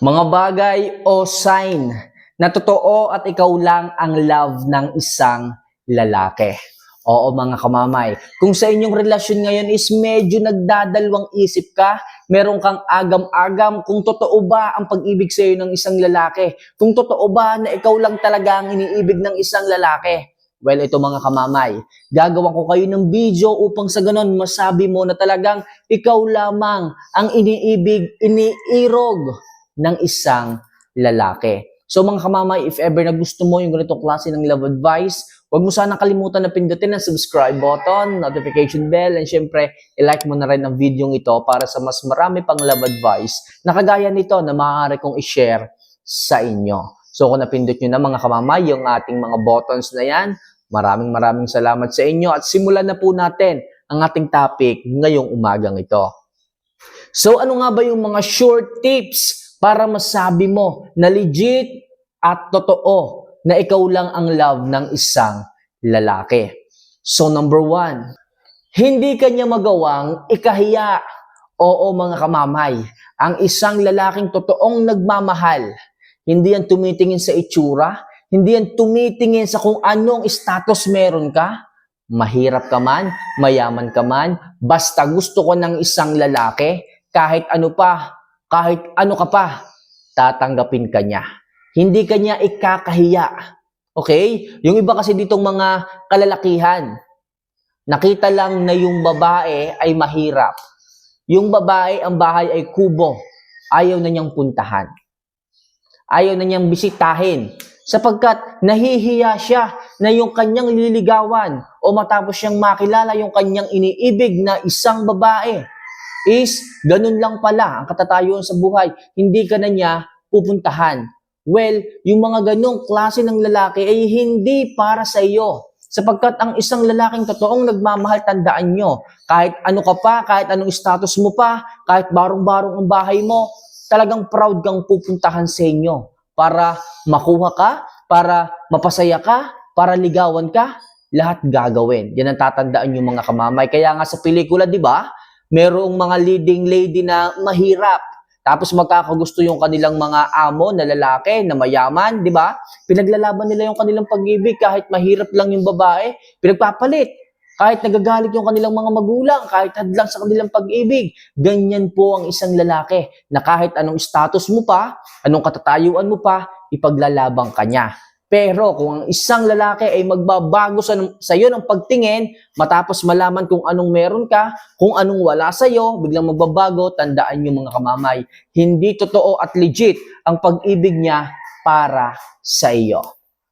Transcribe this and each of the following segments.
Mga bagay o sign na totoo at ikaw lang ang love ng isang lalaki. Oo mga kamamay, kung sa inyong relasyon ngayon is medyo nagdadalawang isip ka, meron kang agam-agam kung totoo ba ang pag-ibig sa iyo ng isang lalaki, kung totoo ba na ikaw lang talaga ang iniibig ng isang lalaki. Well, ito mga kamamay, gagawa ko kayo ng video upang sa ganon masabi mo na talagang ikaw lamang ang iniibig, iniirog ng isang lalaki. So mga kamamay, if ever na gusto mo yung ganitong klase ng love advice, huwag mo sana kalimutan na pindutin ang subscribe button, notification bell, and syempre, i-like mo na rin ang video ito para sa mas marami pang love advice na kagaya nito na maaari kong i-share sa inyo. So kung napindot nyo na mga kamamay, yung ating mga buttons na yan, maraming maraming salamat sa inyo at simulan na po natin ang ating topic ngayong umagang ito. So ano nga ba yung mga short tips para masabi mo na legit at totoo na ikaw lang ang love ng isang lalaki? So number one, hindi kanya magawang ikahiya. Oo mga kamamay, ang isang lalaking totoong nagmamahal, hindi yan tumitingin sa itsura, hindi yan tumitingin sa kung anong status meron ka, mahirap ka man, mayaman ka man, basta gusto ko ng isang lalaki, kahit ano pa, kahit ano ka pa, tatanggapin ka niya. Hindi ka niya ikakahiya. Okay? Yung iba kasi ditong mga kalalakihan, nakita lang na yung babae ay mahirap. Yung babae, ang bahay ay kubo. Ayaw na niyang puntahan. Ayaw na niyang bisitahin. Sapagkat nahihiya siya na yung kanyang liligawan o matapos siyang makilala yung kanyang iniibig na isang babae is ganun lang pala ang katatayuan sa buhay. Hindi ka na niya pupuntahan. Well, yung mga ganong klase ng lalaki ay hindi para sa iyo. Sapagkat ang isang lalaking totoong nagmamahal, tandaan nyo, kahit ano ka pa, kahit anong status mo pa, kahit barong-barong ang bahay mo, talagang proud kang pupuntahan sa inyo para makuha ka, para mapasaya ka, para ligawan ka, lahat gagawin. Yan ang tatandaan yung mga kamamay. Kaya nga sa pelikula, di ba, merong mga leading lady na mahirap. Tapos magkakagusto yung kanilang mga amo na lalaki, na mayaman, di ba? Pinaglalaban nila yung kanilang pag-ibig kahit mahirap lang yung babae, pinagpapalit. Kahit nagagalit yung kanilang mga magulang, kahit hadlang sa kanilang pag-ibig. Ganyan po ang isang lalaki na kahit anong status mo pa, anong katatayuan mo pa, ipaglalabang ka niya. Pero kung ang isang lalaki ay magbabago sa, sa iyo ng pagtingin, matapos malaman kung anong meron ka, kung anong wala sa iyo, biglang magbabago, tandaan niyo mga kamamay, hindi totoo at legit ang pag-ibig niya para sa iyo.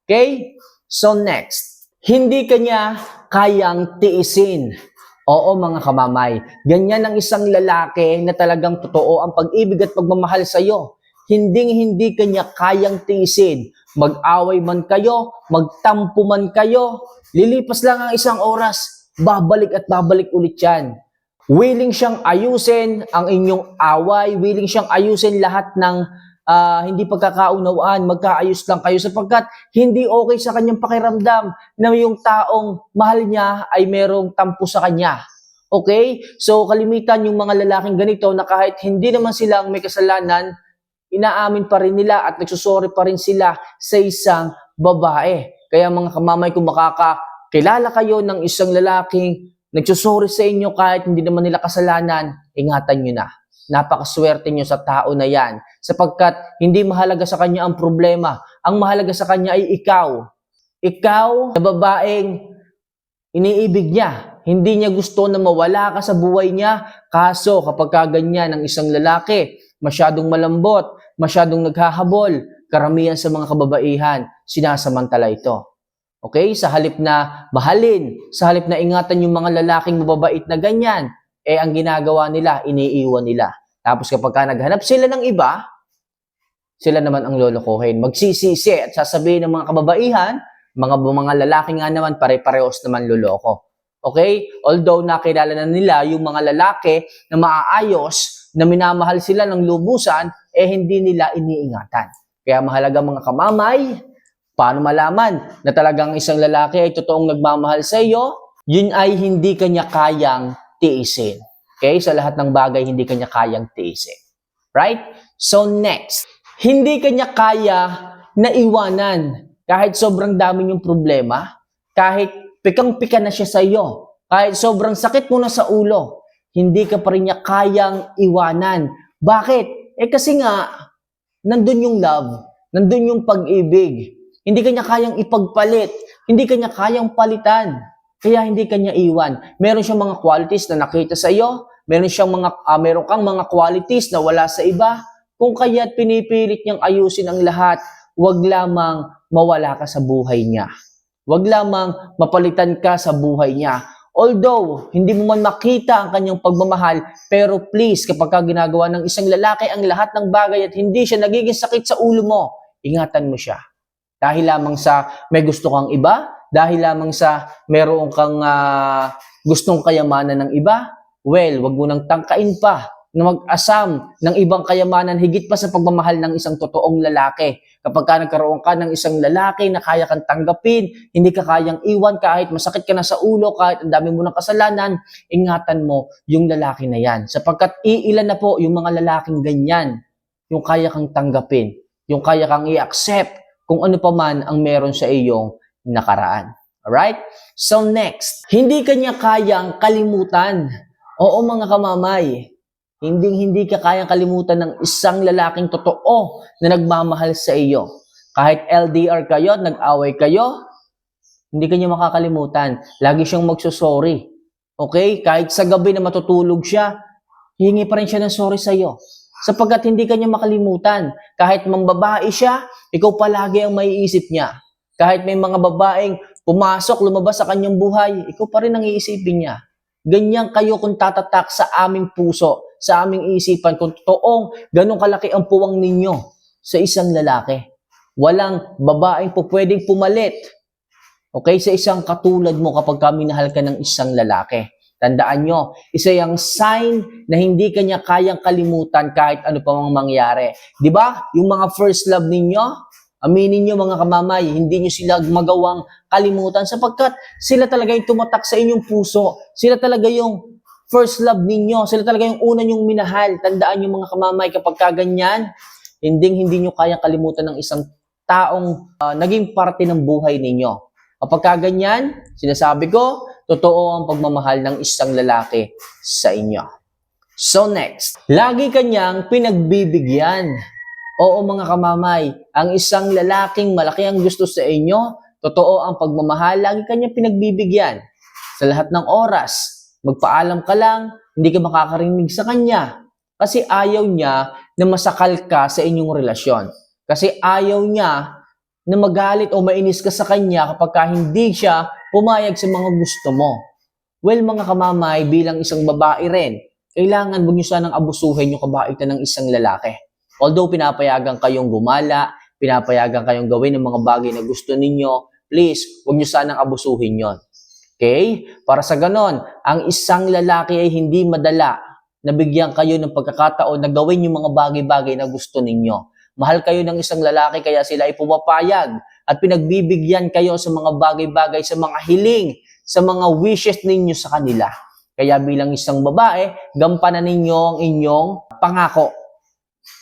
Okay? So next, hindi kanya kayang tiisin. Oo mga kamamay, ganyan ang isang lalaki na talagang totoo ang pag-ibig at pagmamahal sa iyo. Hinding hindi kanya kayang tiisin. Mag-away man kayo, magtampo man kayo, lilipas lang ang isang oras, babalik at babalik ulit yan. Willing siyang ayusin ang inyong away, willing siyang ayusin lahat ng ah, hindi pagkakaunawaan, magkaayos lang kayo sapagkat hindi okay sa kanyang pakiramdam na yung taong mahal niya ay merong tampo sa kanya. Okay? So kalimitan yung mga lalaking ganito na kahit hindi naman sila ang may kasalanan, inaamin pa rin nila at nagsusori pa rin sila sa isang babae. Kaya mga kamamay, kung makakakilala kayo ng isang lalaking nagsusori sa inyo kahit hindi naman nila kasalanan, ingatan nyo na. Napakaswerte nyo sa tao na yan. Sapagkat hindi mahalaga sa kanya ang problema. Ang mahalaga sa kanya ay ikaw. Ikaw na babaeng iniibig niya. Hindi niya gusto na mawala ka sa buhay niya. Kaso kapag kaganyan ng isang lalaki, masyadong malambot, masyadong naghahabol, karamihan sa mga kababaihan, sinasamantala ito. Okay? Sa halip na mahalin, sa halip na ingatan yung mga lalaking mababait na ganyan, eh ang ginagawa nila, iniiwan nila. Tapos kapag ka naghanap sila ng iba, sila naman ang lolokohin. Magsisisi at sasabihin ng mga kababaihan, mga mga lalaki nga naman pare-parehos naman loloko. Okay? Although nakilala na nila yung mga lalaki na maaayos, na minamahal sila ng lubusan, eh hindi nila iniingatan. Kaya mahalaga mga kamamay, paano malaman na talagang isang lalaki ay totoong nagmamahal sa iyo? Yun ay hindi kanya kayang tiisin. Okay? Sa lahat ng bagay, hindi kanya kayang tiisin. Right? So next, Hindi kanya kaya na iwanan kahit sobrang dami yung problema, kahit pikang-pika na siya sa iyo, kahit sobrang sakit mo na sa ulo, hindi ka pa rin niya kayang iwanan. Bakit? Eh kasi nga, nandun yung love, nandun yung pag-ibig. Hindi kanya kayang ipagpalit, hindi kanya kayang palitan. Kaya hindi kanya iwan. Meron siyang mga qualities na nakita sa iyo, meron siyang mga ah, meron kang mga qualities na wala sa iba. Kung kaya't pinipilit niyang ayusin ang lahat, wag lamang mawala ka sa buhay niya. Wag lamang mapalitan ka sa buhay niya. Although, hindi mo man makita ang kanyang pagmamahal, pero please, kapag ka ginagawa ng isang lalaki ang lahat ng bagay at hindi siya nagiging sakit sa ulo mo, ingatan mo siya. Dahil lamang sa may gusto kang iba, dahil lamang sa meron kang ah, gustong kayamanan ng iba, well, wag mo nang tangkain pa na mag-asam ng ibang kayamanan higit pa sa pagmamahal ng isang totoong lalaki. Kapag ka nagkaroon ka ng isang lalaki na kaya kang tanggapin, hindi ka kayang iwan kahit masakit ka na sa ulo, kahit ang dami mo ng kasalanan, ingatan mo yung lalaki na yan. Sapagkat iilan na po yung mga lalaking ganyan, yung kaya kang tanggapin, yung kaya kang i-accept kung ano pa man ang meron sa iyong nakaraan. Alright? So next, hindi kanya kayang kalimutan. Oo mga kamamay, hindi hindi ka kayang kalimutan ng isang lalaking totoo na nagmamahal sa iyo. Kahit LDR kayo, nag-away kayo, hindi kanya makakalimutan. Lagi siyang magsusorry. Okay? Kahit sa gabi na matutulog siya, hingi pa rin siya ng sorry sa iyo. Sapagkat hindi kanya makalimutan. Kahit mambabae siya, ikaw palagi ang maiisip niya. Kahit may mga babaeng pumasok, lumabas sa kanyang buhay, ikaw pa rin ang iisipin niya. Ganyan kayo kung tatatak sa aming puso, sa aming isipan, kung totoong ganun kalaki ang puwang ninyo sa isang lalaki. Walang babaeng po pwedeng pumalit. Okay? Sa isang katulad mo kapag ka minahal ka ng isang lalaki. Tandaan nyo, isa yung sign na hindi kanya kayang kalimutan kahit ano pa mang mangyari. Di ba? Yung mga first love ninyo, aminin nyo mga kamamay, hindi nyo sila magawang kalimutan sapagkat sila talaga yung tumatak sa inyong puso. Sila talaga yung first love ninyo. Sila talaga yung una nyong minahal. Tandaan nyo mga kamamay, kapag kaganyan, hindi hindi nyo kayang kalimutan ng isang taong ah, naging parte ng buhay ninyo. Kapag kaganyan, sinasabi ko, totoo ang pagmamahal ng isang lalaki sa inyo. So next, lagi kanyang pinagbibigyan. Oo mga kamamay, ang isang lalaking malaki ang gusto sa inyo, totoo ang pagmamahal, lagi kanyang pinagbibigyan. Sa lahat ng oras, magpaalam ka lang, hindi ka makakarinig sa kanya. Kasi ayaw niya na masakal ka sa inyong relasyon. Kasi ayaw niya na magalit o mainis ka sa kanya kapag ka hindi siya pumayag sa mga gusto mo. Well, mga kamamay, bilang isang babae rin, kailangan huwag niyo sanang abusuhin yung kabaitan ng isang lalaki. Although pinapayagan kayong gumala, pinapayagan kayong gawin ng mga bagay na gusto ninyo, please, huwag niyo sanang abusuhin yon. Okay? Para sa ganon, ang isang lalaki ay hindi madala na bigyan kayo ng pagkakataon na gawin yung mga bagay-bagay na gusto ninyo. Mahal kayo ng isang lalaki kaya sila ay pumapayag at pinagbibigyan kayo sa mga bagay-bagay, sa mga hiling, sa mga wishes ninyo sa kanila. Kaya bilang isang babae, gampanan ninyo ang inyong pangako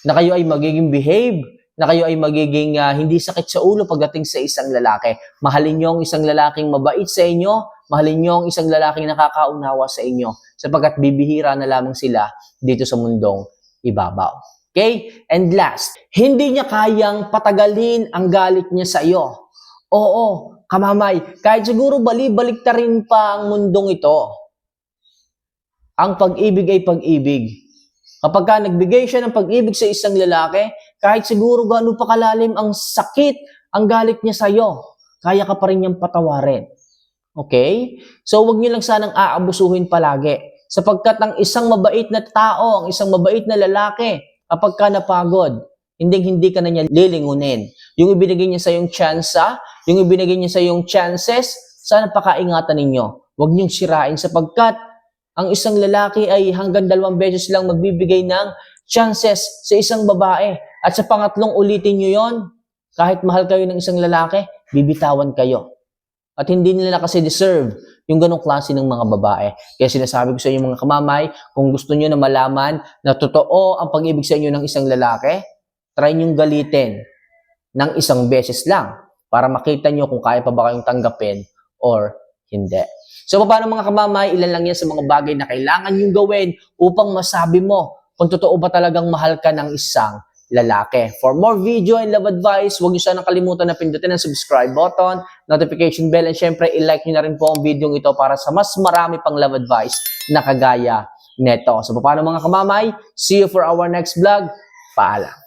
na kayo ay magiging behave, na kayo ay magiging ah, hindi sakit sa ulo pagdating sa isang lalaki. Mahalin niyo ang isang lalaking mabait sa inyo, mahalin niyo ang isang lalaking nakakaunawa sa inyo, sapagkat bibihira na lamang sila dito sa mundong ibabaw. Okay? And last, hindi niya kayang patagalin ang galit niya sa iyo. Oo, kamamay, kahit siguro bali-balik ta rin pa ang mundong ito. Ang pag-ibig ay pag-ibig. Kapag ka nagbigay siya ng pag-ibig sa isang lalaki, kahit siguro gaano pa kalalim ang sakit, ang galit niya sa iyo, kaya ka pa rin niyang patawarin. Okay? So, wag niyo lang sanang aabusuhin palagi. Sapagkat ang isang mabait na tao, ang isang mabait na lalaki, kapag ka napagod, hindi hindi ka na niya lilingunin. Yung ibinigay niya sa yung tsansa, yung ibinigay niya sa yung chances, sana pakaingatan ninyo. Huwag niyong sirain sapagkat ang isang lalaki ay hanggang dalawang beses lang magbibigay ng chances sa isang babae. At sa pangatlong ulitin niyo yon, kahit mahal kayo ng isang lalaki, bibitawan kayo. At hindi nila kasi deserve yung ganong klase ng mga babae. Kaya sinasabi ko sa inyo mga kamamay, kung gusto niyo na malaman na totoo ang pag-ibig sa inyo ng isang lalaki, try niyong galitin ng isang beses lang para makita niyo kung kaya pa ba kayong tanggapin or hindi. So, paano mga kamamay, ilan lang yan sa mga bagay na kailangan niyong gawin upang masabi mo kung totoo ba talagang mahal ka ng isang lalaki. For more video and love advice, huwag niyo sana kalimutan na pindutin ang subscribe button, notification bell, and syempre, i-like niyo na rin po ang video ito para sa mas marami pang love advice na kagaya neto. So, paano mga kamamay? See you for our next vlog. Paalam.